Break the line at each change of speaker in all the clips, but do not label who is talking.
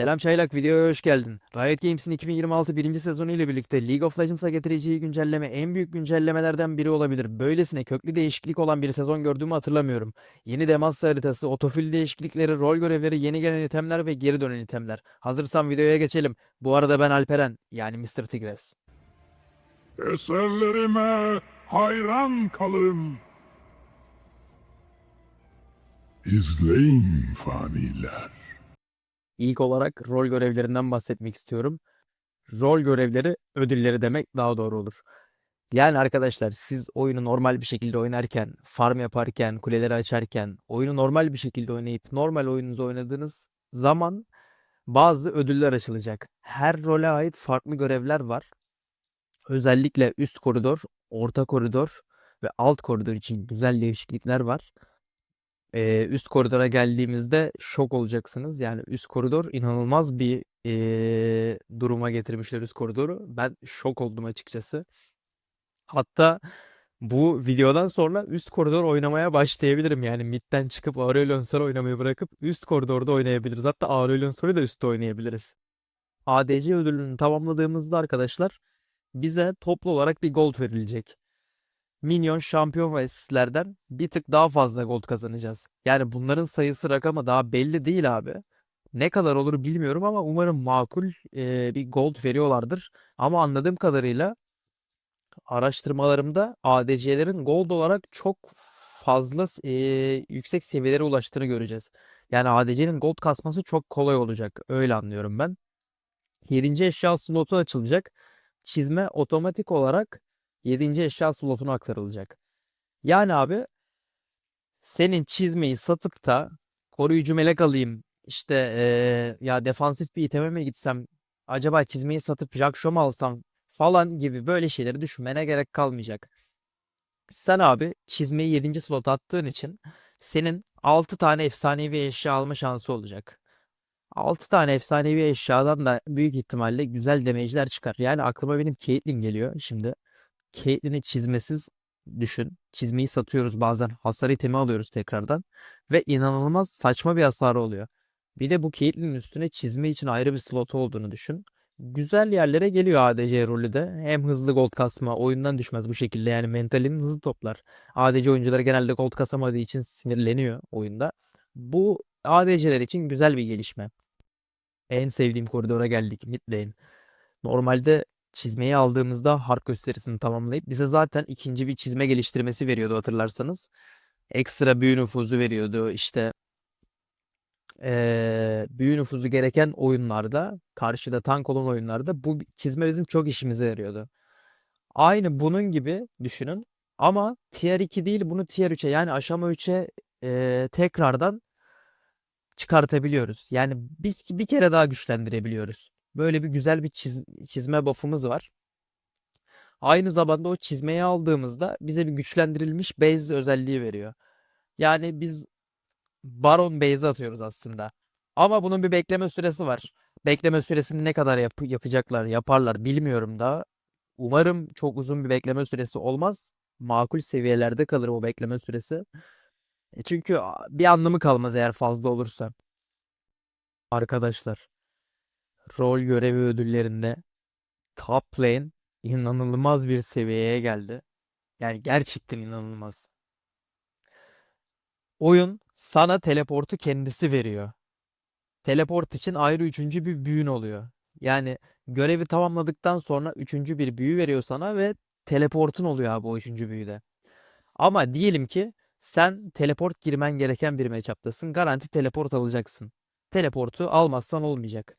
Selam Çaylak, videoya hoş geldin. Riot Games'in 2026 birinci sezonu ile birlikte League of Legends'a getireceği güncelleme en büyük güncellemelerden biri olabilir. Böylesine köklü değişiklik olan bir sezon gördüğümü hatırlamıyorum. Yeni Demacia haritası, otofil değişiklikleri, rol görevleri, yeni gelen itemler ve geri dönen itemler. Hazırsan videoya geçelim. Bu arada ben Alperen, yani Mr. Tigres.
Eserlerime hayran kalın. İzleyin faniler.
İlk olarak rol görevlerinden bahsetmek istiyorum. Rol görevleri ödülleri demek daha doğru olur. Yani arkadaşlar siz oyunu normal bir şekilde oynarken, farm yaparken, kuleleri açarken, oyunu normal bir şekilde oynayıp normal oyununuzu oynadığınız zaman bazı ödüller açılacak. Her role ait farklı görevler var. Özellikle üst koridor, orta koridor ve alt koridor için güzel değişiklikler var. Ee, üst koridora geldiğimizde şok olacaksınız. Yani üst koridor inanılmaz bir ee, duruma getirmişler üst koridoru. Ben şok oldum açıkçası. Hatta bu videodan sonra üst koridor oynamaya başlayabilirim. Yani midden çıkıp Aurelion oynamayı bırakıp üst koridorda oynayabiliriz. Hatta Aurelion da üstte oynayabiliriz. ADC ödülünü tamamladığımızda arkadaşlar bize toplu olarak bir gold verilecek. Minyon, şampiyon ve asistlerden bir tık daha fazla gold kazanacağız. Yani bunların sayısı rakamı daha belli değil abi. Ne kadar olur bilmiyorum ama umarım makul eee, bir gold veriyorlardır. Ama anladığım kadarıyla araştırmalarımda ADC'lerin gold olarak çok fazla eee, yüksek seviyelere ulaştığını göreceğiz. Yani ADC'nin gold kasması çok kolay olacak. Öyle anlıyorum ben. 7. eşya slotu açılacak. Çizme otomatik olarak 7. eşya slotuna aktarılacak. Yani abi senin çizmeyi satıp da koruyucu melek alayım işte eee, ya defansif bir iteme mi gitsem acaba çizmeyi satıp Jakşo mu alsam falan gibi böyle şeyleri düşünmene gerek kalmayacak. Sen abi çizmeyi 7. slot attığın için senin 6 tane efsanevi eşya alma şansı olacak. 6 tane efsanevi eşyadan da büyük ihtimalle güzel damage'ler çıkar. Yani aklıma benim Caitlyn geliyor şimdi. Caitlyn'i çizmesiz düşün. Çizmeyi satıyoruz bazen. Hasar itemi alıyoruz tekrardan. Ve inanılmaz saçma bir hasarı oluyor. Bir de bu Caitlyn'in üstüne çizme için ayrı bir slotu olduğunu düşün. Güzel yerlere geliyor ADC rolü de. Hem hızlı gold kasma, oyundan düşmez bu şekilde. Yani mentalini hızlı toplar. ADC oyuncuları genelde gold kasamadığı için sinirleniyor oyunda. Bu ADC'ler için güzel bir gelişme. En sevdiğim koridora geldik. Mid lane. Normalde çizmeyi aldığımızda harp gösterisini tamamlayıp bize zaten ikinci bir çizme geliştirmesi veriyordu hatırlarsanız. Ekstra büyü nüfuzu veriyordu. İşte eee büyü nüfuzu gereken oyunlarda, karşıda tank olan oyunlarda bu çizme bizim çok işimize yarıyordu. Aynı bunun gibi düşünün. Ama tier 2 değil bunu tier 3'e yani aşama 3'e eee, tekrardan çıkartabiliyoruz. Yani bir, bir kere daha güçlendirebiliyoruz. Böyle bir güzel bir çiz- çizme buff'ımız var. Aynı zamanda o çizmeyi aldığımızda bize bir güçlendirilmiş base özelliği veriyor. Yani biz Baron base atıyoruz aslında. Ama bunun bir bekleme süresi var. Bekleme süresini ne kadar yap- yapacaklar, yaparlar bilmiyorum da. Umarım çok uzun bir bekleme süresi olmaz. Makul seviyelerde kalır o bekleme süresi. E Çünkü bir anlamı kalmaz eğer fazla olursa. Arkadaşlar, rol görevi ödüllerinde top lane inanılmaz bir seviyeye geldi. Yani gerçekten inanılmaz. Oyun sana teleportu kendisi veriyor. Teleport için ayrı üçüncü bir büyün oluyor. Yani görevi tamamladıktan sonra üçüncü bir büyü veriyor sana ve teleportun oluyor abi o üçüncü büyüde. Ama diyelim ki sen teleport girmen gereken bir matchup'tasın. Garanti teleport alacaksın. Teleportu almazsan olmayacak.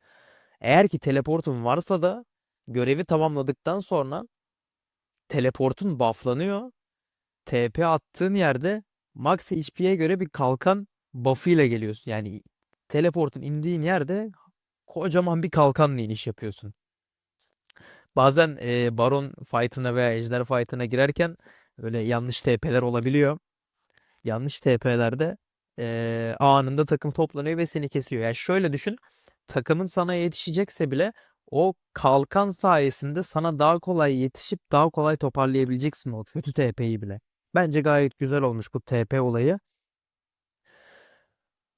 Eğer ki teleportun varsa da görevi tamamladıktan sonra teleportun bufflanıyor. TP attığın yerde max HP'ye göre bir kalkan buff'ı ile geliyorsun. Yani teleportun indiğin yerde kocaman bir kalkanla iniş yapıyorsun. Bazen e, Baron fight'ına veya Ejder fight'ına girerken öyle yanlış TP'ler olabiliyor. Yanlış TP'lerde e, anında takım toplanıyor ve seni kesiyor. Yani şöyle düşün. Takımın sana yetişecekse bile o kalkan sayesinde sana daha kolay yetişip daha kolay toparlayabileceksin o kötü TP'yi bile. Bence gayet güzel olmuş bu TP olayı.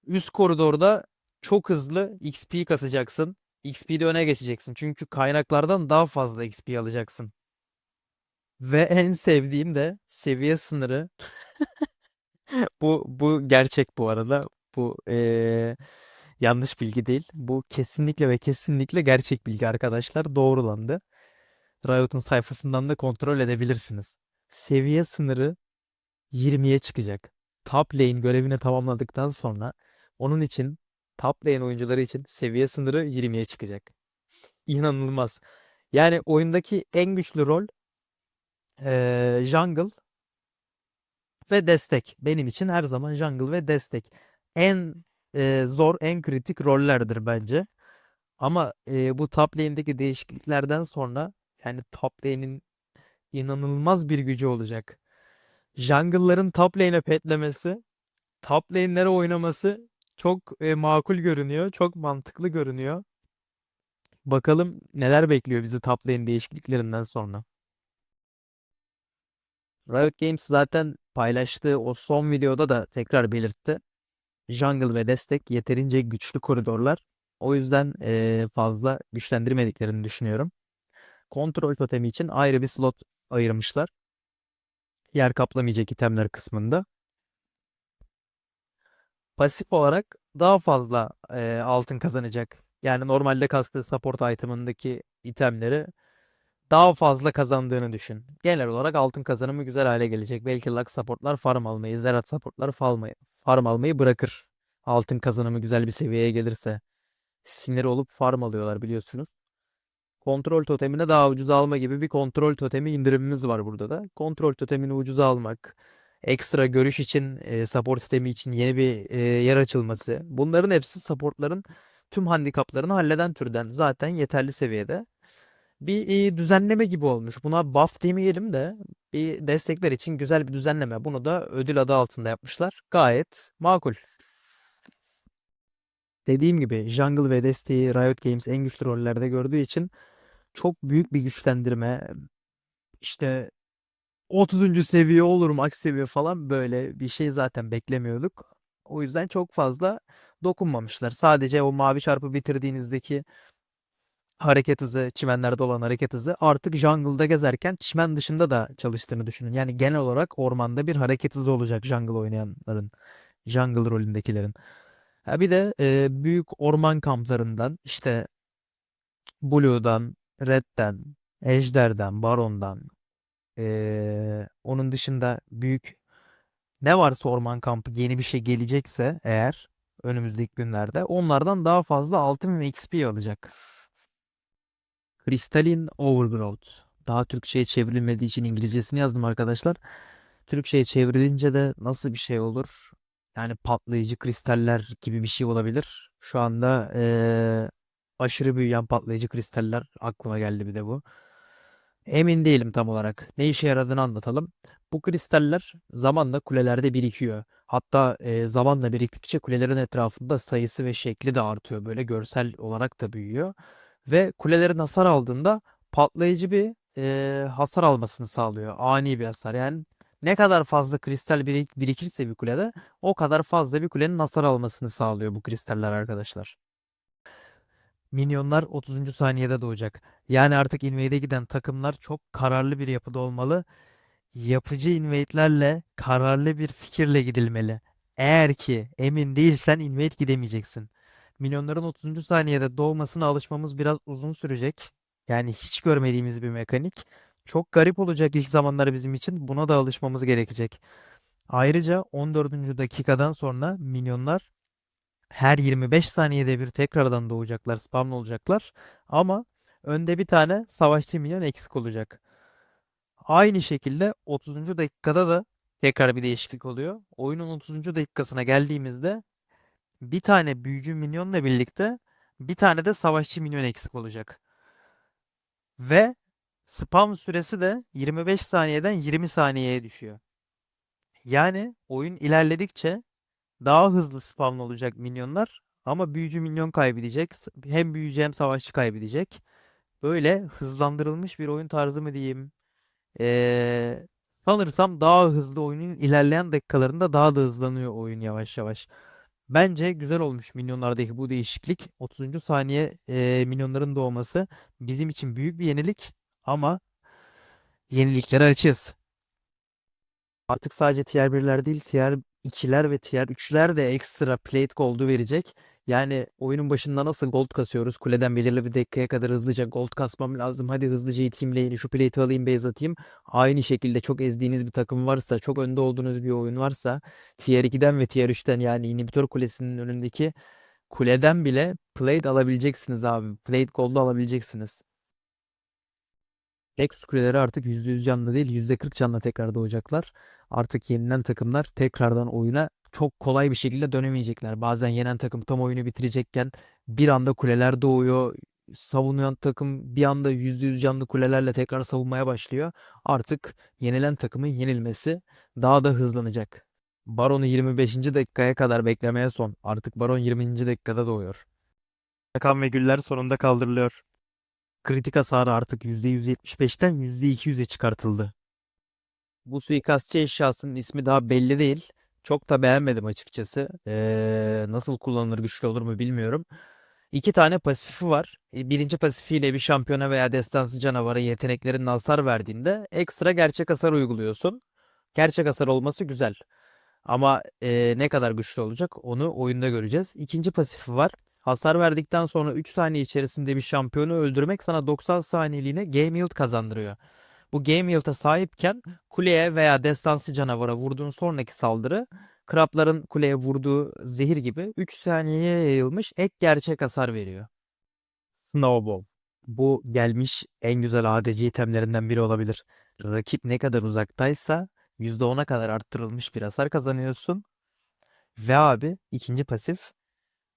Üst koridorda çok hızlı XP kasacaksın. XP'de öne geçeceksin. Çünkü kaynaklardan daha fazla XP alacaksın. Ve en sevdiğim de seviye sınırı. Bu bu gerçek bu arada. Bu eee, yanlış bilgi değil. Bu kesinlikle ve kesinlikle gerçek bilgi arkadaşlar. Doğrulandı. Riot'un sayfasından da kontrol edebilirsiniz. Seviye sınırı 20'ye çıkacak. Top lane görevini tamamladıktan sonra onun için top lane oyuncuları için seviye sınırı 20'ye çıkacak. İnanılmaz. Yani oyundaki en güçlü rol eee, jungle ve destek. Benim için her zaman jungle ve destek. En eee, zor, en kritik rollerdir bence. Ama eee, bu top lane'deki değişikliklerden sonra yani top lane'in inanılmaz bir gücü olacak. Jungle'ların top lane'e petlemesi, top lane'lere oynaması çok e, makul görünüyor. Çok mantıklı görünüyor. Bakalım neler bekliyor bizi top lane değişikliklerinden sonra. Riot Games zaten paylaştığı o son videoda da tekrar belirtti. Jungle ve destek yeterince güçlü koridorlar. O yüzden e, fazla güçlendirmediklerini düşünüyorum. Kontrol totemi için ayrı bir slot ayırmışlar. Yer kaplamayacak itemler kısmında. Pasif olarak daha fazla e, altın kazanacak. Yani normalde kastığı support item'ındaki itemleri daha fazla kazandığını düşün. Genel olarak altın kazanımı güzel hale gelecek. Belki Lux supportlar farm almayı, Zerat supportlar farm almayı bırakır. Altın kazanımı güzel bir seviyeye gelirse. Sinir olup farm alıyorlar biliyorsunuz. Kontrol totemine daha ucuza alma gibi bir kontrol totemi indirimimiz var burada da. Kontrol totemini ucuza almak, ekstra görüş için, e, support sistemi için yeni bir e, yer açılması. Bunların hepsi supportların tüm handikaplarını halleden türden zaten yeterli seviyede. Bir düzenleme gibi olmuş. Buna buff demeyelim de bir destekler için güzel bir düzenleme. Bunu da ödül adı altında yapmışlar. Gayet makul. Dediğim gibi jungle ve desteği Riot Games en güçlü rollerde gördüğü için çok büyük bir güçlendirme. İşte 30. seviye olur max seviye falan böyle bir şey zaten beklemiyorduk. O yüzden çok fazla dokunmamışlar. Sadece o mavi çarpı bitirdiğinizdeki hareket hızı, çimenlerde olan hareket hızı artık jungle'da gezerken çimen dışında da çalıştığını düşünün. Yani genel olarak ormanda bir hareket hızı olacak jungle oynayanların, jungle rolündekilerin. Ha bir de e, büyük orman kamplarından işte Blue'dan, Red'den, Ejder'den, Baron'dan e, onun dışında büyük ne varsa orman kampı yeni bir şey gelecekse eğer önümüzdeki günlerde onlardan daha fazla altın ve XP alacak. Crystalline Overgrowth. Daha Türkçe'ye çevrilmediği için İngilizcesini yazdım arkadaşlar. Türkçe'ye çevrilince de nasıl bir şey olur? Yani patlayıcı kristaller gibi bir şey olabilir. Şu anda eee, aşırı büyüyen patlayıcı kristaller aklıma geldi bir de bu. Emin değilim tam olarak. Ne işe yaradığını anlatalım. Bu kristaller zamanla kulelerde birikiyor. Hatta eee, zamanla biriktikçe kulelerin etrafında sayısı ve şekli de artıyor. Böyle görsel olarak da büyüyor. Ve kulelerin hasar aldığında patlayıcı bir eee, hasar almasını sağlıyor. Ani bir hasar. Yani ne kadar fazla kristal birik- birikirse bir kulede o kadar fazla bir kulenin hasar almasını sağlıyor bu kristaller arkadaşlar. Minyonlar 30. saniyede doğacak. Yani artık invade'e giden takımlar çok kararlı bir yapıda olmalı. Yapıcı invade'lerle kararlı bir fikirle gidilmeli. Eğer ki emin değilsen invade gidemeyeceksin. Minyonların 30. saniyede doğmasına alışmamız biraz uzun sürecek. Yani hiç görmediğimiz bir mekanik. Çok garip olacak ilk zamanlar bizim için. Buna da alışmamız gerekecek. Ayrıca 14. dakikadan sonra minyonlar her 25 saniyede bir tekrardan doğacaklar, spawn olacaklar. Ama önde bir tane savaşçı minyon eksik olacak. Aynı şekilde 30. dakikada da tekrar bir değişiklik oluyor. Oyunun 30. dakikasına geldiğimizde bir tane büyücü minyonla birlikte bir tane de savaşçı minyon eksik olacak. Ve spam süresi de 25 saniyeden 20 saniyeye düşüyor. Yani oyun ilerledikçe daha hızlı spawn olacak minyonlar ama büyücü minyon kaybedecek. Hem büyücü hem savaşçı kaybedecek. Böyle hızlandırılmış bir oyun tarzı mı diyeyim? Ee, sanırsam daha hızlı oyunun ilerleyen dakikalarında daha da hızlanıyor oyun yavaş yavaş. Bence güzel olmuş minyonlardaki bu değişiklik. 30. saniye e, minyonların doğması bizim için büyük bir yenilik ama yeniliklere açığız. Artık sadece tier 1'ler değil tier 2'ler ve tier 3'ler de ekstra plate gold'u verecek. Yani oyunun başında nasıl gold kasıyoruz? Kuleden belirli bir dakikaya kadar hızlıca gold kasmam lazım. Hadi hızlıca iteyim lane'i şu plate'i alayım base atayım. Aynı şekilde çok ezdiğiniz bir takım varsa, çok önde olduğunuz bir oyun varsa tier 2'den ve tier 3'ten yani inhibitor kulesinin önündeki kuleden bile plate alabileceksiniz abi. Plate gold'u alabileceksiniz. X kuleleri artık %100 canlı değil %40 canlı tekrar doğacaklar. Artık yenilen takımlar tekrardan oyuna çok kolay bir şekilde dönemeyecekler. Bazen yenen takım tam oyunu bitirecekken bir anda kuleler doğuyor. Savunan takım bir anda %100 canlı kulelerle tekrar savunmaya başlıyor. Artık yenilen takımın yenilmesi daha da hızlanacak. Baron'u 25. dakikaya kadar beklemeye son. Artık Baron 20. dakikada doğuyor. Kan ve güller sonunda kaldırılıyor. Kritik hasarı artık %175'ten %200'e çıkartıldı. Bu suikastçı eşyasının ismi daha belli değil. Çok da beğenmedim açıkçası. Ee, nasıl kullanılır güçlü olur mu bilmiyorum. İki tane pasifi var. E, Birinci pasifiyle bir şampiyona veya destansı canavara yeteneklerin hasar verdiğinde ekstra gerçek hasar uyguluyorsun. Gerçek hasar olması güzel. Ama e, ne kadar güçlü olacak onu oyunda göreceğiz. İkinci pasifi var. Hasar verdikten sonra 3 saniye içerisinde bir şampiyonu öldürmek sana 90 saniyeliğine game yield kazandırıyor. Bu game yield'a sahipken kuleye veya destansı canavara vurduğun sonraki saldırı krapların kuleye vurduğu zehir gibi 3 saniyeye yayılmış ek gerçek hasar veriyor. Snowball. Bu gelmiş en güzel ADC itemlerinden biri olabilir. Rakip ne kadar uzaktaysa %10'a kadar arttırılmış bir hasar kazanıyorsun. Ve abi ikinci pasif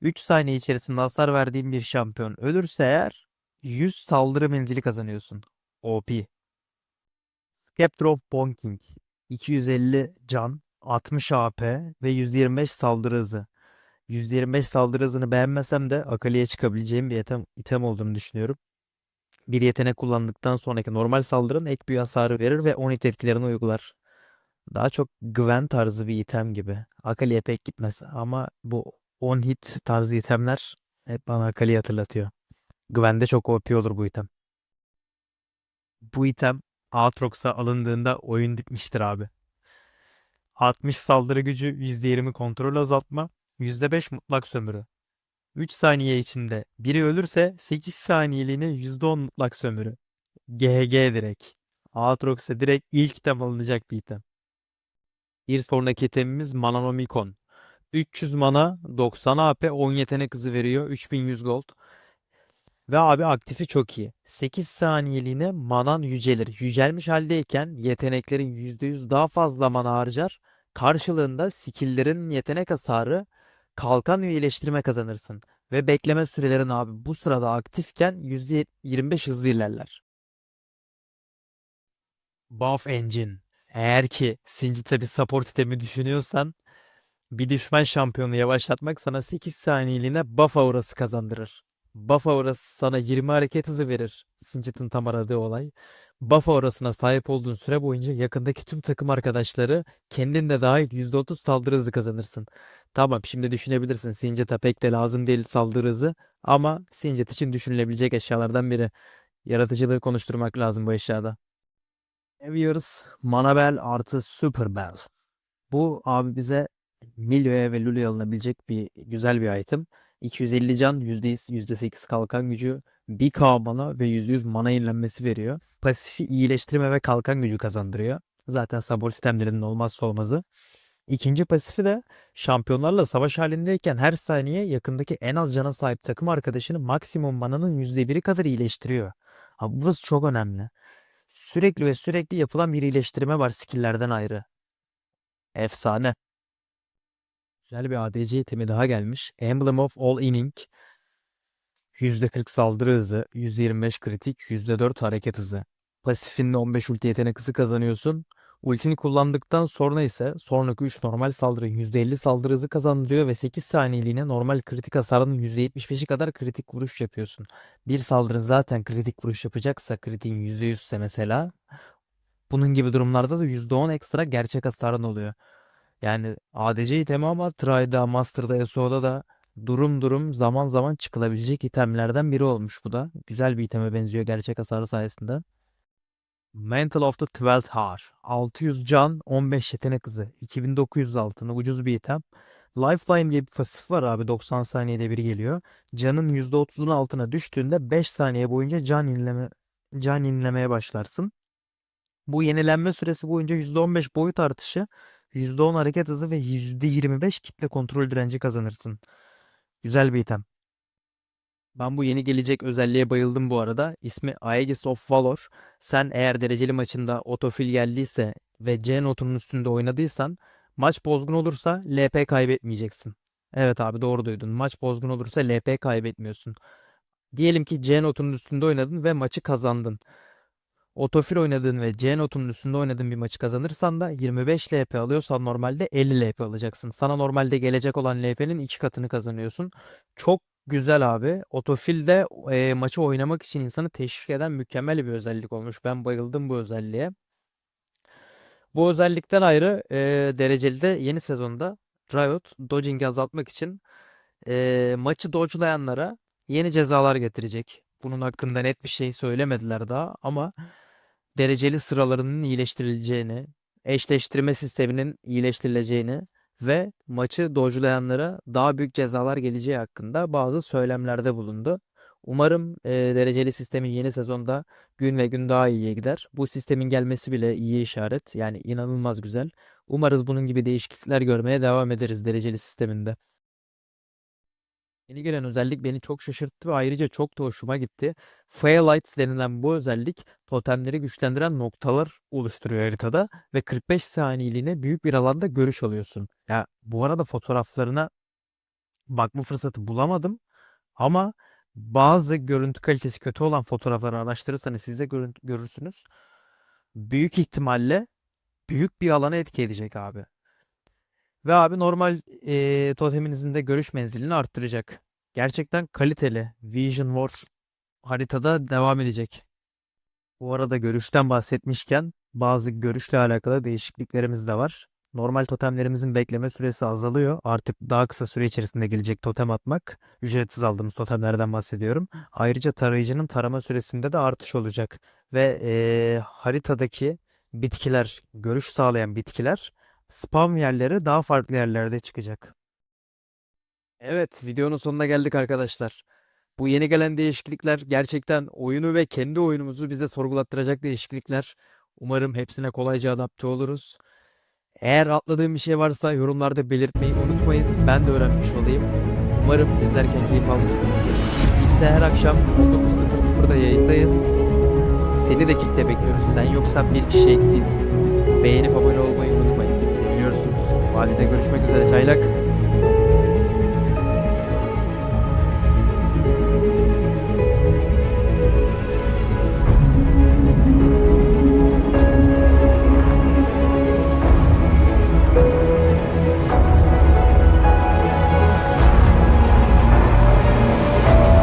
3 saniye içerisinde hasar verdiğin bir şampiyon ölürse eğer 100 saldırı menzili kazanıyorsun. OP. Scepter of Bonking. 250 can, 60 AP ve 125 saldırı hızı. 125 saldırı hızını beğenmesem de Akali'ye çıkabileceğim bir item, item olduğunu düşünüyorum. Bir yetenek kullandıktan sonraki normal saldırın ek büyü hasarı verir ve 10 hit etkilerini uygular. Daha çok Gwen tarzı bir item gibi. Akali'ye pek gitmez ama bu 10 hit tarzı itemler hep bana Akali'yi hatırlatıyor. Gwen'de çok OP olur bu item. Bu item Aatrox'a alındığında oyun bitmiştir abi. 60 saldırı gücü, %20 kontrol azaltma, %5 mutlak sömürü. 3 saniye içinde biri ölürse 8 saniyeliğine %10 mutlak sömürü. GG direkt. Aatrox'a direkt ilk item alınacak bir item. Bir sonraki itemimiz Mananomikon. 300 mana, 90 AP, 10 yetenek hızı veriyor. 3100 gold. Ve abi aktifi çok iyi. 8 saniyeliğine manan yücelir. Yücelmiş haldeyken yeteneklerin %100 daha fazla mana harcar. Karşılığında skill'lerin yetenek hasarı, kalkan ve iyileştirme kazanırsın. Ve bekleme sürelerin abi bu sırada aktifken %25 hızlı ilerler. Buff Engine. Eğer ki Singit'e bir support sistemi düşünüyorsan bir düşman şampiyonu yavaşlatmak sana 8 saniyeliğine buff aurası kazandırır. Buff aurası sana 20 hareket hızı verir. Singit'in tam aradığı olay. Buff aurasına sahip olduğun süre boyunca yakındaki tüm takım arkadaşları kendin de dahil %30 saldırı hızı kazanırsın. Tamam şimdi düşünebilirsin Singit'e pek de lazım değil saldırı hızı ama Singit için düşünülebilecek eşyalardan biri. Yaratıcılığı konuşturmak lazım bu eşyada. Seviyoruz. Manabel artı Superbell. Bu abi bize Milio'ya ve Lulu'ya alınabilecek bir güzel bir item. 250 can, %8 %8 kalkan gücü, 1k mana ve %100 mana yenilenmesi veriyor. Pasifi iyileştirme ve kalkan gücü kazandırıyor. Zaten support sistemlerinin olmazsa olmazı. İkinci pasifi de şampiyonlarla savaş halindeyken her saniye yakındaki en az cana sahip takım arkadaşını maksimum mananın %1'i kadar iyileştiriyor. Abi burası çok önemli. Sürekli ve sürekli yapılan bir iyileştirme var skill'lerden ayrı. Efsane. Güzel bir ADC itemi daha gelmiş. Emblem of All Inning. %40 saldırı hızı, %25 kritik, %4 hareket hızı. Pasifinle 15 ulti yetenek hızı kazanıyorsun. Ultini kullandıktan sonra ise sonraki 3 normal saldırı %50 saldırı hızı kazandırıyor ve 8 saniyeliğine normal kritik hasarının %75'i kadar kritik vuruş yapıyorsun. Bir saldırın zaten kritik vuruş yapacaksa kritiğin %100 ise mesela bunun gibi durumlarda da %10 ekstra gerçek hasarın oluyor. Yani ADC itemi ama Try'da, Master'da, Yasuo'da da durum durum zaman zaman çıkılabilecek itemlerden biri olmuş bu da. Güzel bir iteme benziyor gerçek hasarı sayesinde. Mantle of the Twelfth Hour. 600 can, 15 yetenek hızı. 2900 altını ucuz bir item. Lifeline diye bir pasif var abi 90 saniyede bir geliyor. Canın %30'un altına düştüğünde 5 saniye boyunca can yenileme can yenilemeye başlarsın. Bu yenilenme süresi boyunca %15 boyut artışı, %10 hareket hızı ve %25 kitle kontrol direnci kazanırsın. Güzel bir item. Ben bu yeni gelecek özelliğe bayıldım bu arada. İsmi Aegis of Valor. Sen eğer dereceli maçında otofil geldiyse ve C notunun üstünde oynadıysan maç bozgun olursa LP kaybetmeyeceksin. Evet abi doğru duydun. Maç bozgun olursa LP kaybetmiyorsun. Diyelim ki C notunun üstünde oynadın ve maçı kazandın. Otofil oynadığın ve C notunun üstünde oynadığın bir maçı kazanırsan da 25 LP alıyorsan normalde 50 LP alacaksın. Sana normalde gelecek olan LP'nin iki katını kazanıyorsun. Çok güzel abi. Otofil de e, maçı oynamak için insanı teşvik eden mükemmel bir özellik olmuş. Ben bayıldım bu özelliğe. Bu özellikten ayrı e, dereceli de yeni sezonda Riot dodging'i azaltmak için e, maçı dodge'layanlara yeni cezalar getirecek. Bunun hakkında net bir şey söylemediler daha ama dereceli sıralarının iyileştirileceğini, eşleştirme sisteminin iyileştirileceğini ve maçı dodge'layanlara daha büyük cezalar geleceği hakkında bazı söylemlerde bulundu. Umarım e, dereceli sistemin yeni sezonda gün ve gün daha iyiye gider. Bu sistemin gelmesi bile iyi işaret. Yani inanılmaz güzel. Umarız bunun gibi değişiklikler görmeye devam ederiz dereceli sisteminde. Yeni gelen özellik beni çok şaşırttı ve ayrıca çok da hoşuma gitti. Firelight denilen bu özellik totemleri güçlendiren noktalar oluşturuyor haritada ve 45 saniyeliğine büyük bir alanda görüş alıyorsun. Ya bu arada fotoğraflarına bakma fırsatı bulamadım ama bazı görüntü kalitesi kötü olan fotoğrafları araştırırsanız siz de görürsünüz. Büyük ihtimalle büyük bir alana etki edecek abi. Ve abi normal eee, toteminizin de görüş menzilini arttıracak. Gerçekten kaliteli. Vision War haritada devam edecek. Bu arada görüşten bahsetmişken bazı görüşle alakalı değişikliklerimiz de var. Normal totemlerimizin bekleme süresi azalıyor. Artık daha kısa süre içerisinde gelecek totem atmak. Ücretsiz aldığımız totemlerden bahsediyorum. Ayrıca tarayıcının tarama süresinde de artış olacak. Ve eee, haritadaki bitkiler, görüş sağlayan bitkiler spam yerleri daha farklı yerlerde çıkacak. Evet, videonun sonuna geldik arkadaşlar. Bu yeni gelen değişiklikler gerçekten oyunu ve kendi oyunumuzu bize sorgulattıracak değişiklikler. Umarım hepsine kolayca adapte oluruz. Eğer atladığım bir şey varsa yorumlarda belirtmeyi unutmayın. Ben de öğrenmiş olayım. Umarım izlerken keyif almışsınızdır. Kick'te her akşam 19.00'da yayındayız. Seni de Kick'te bekliyoruz. Sen yoksan bir kişi eksiyiz. Beğenip abone olmayı unutmayın. Valide görüşmek üzere çaylak.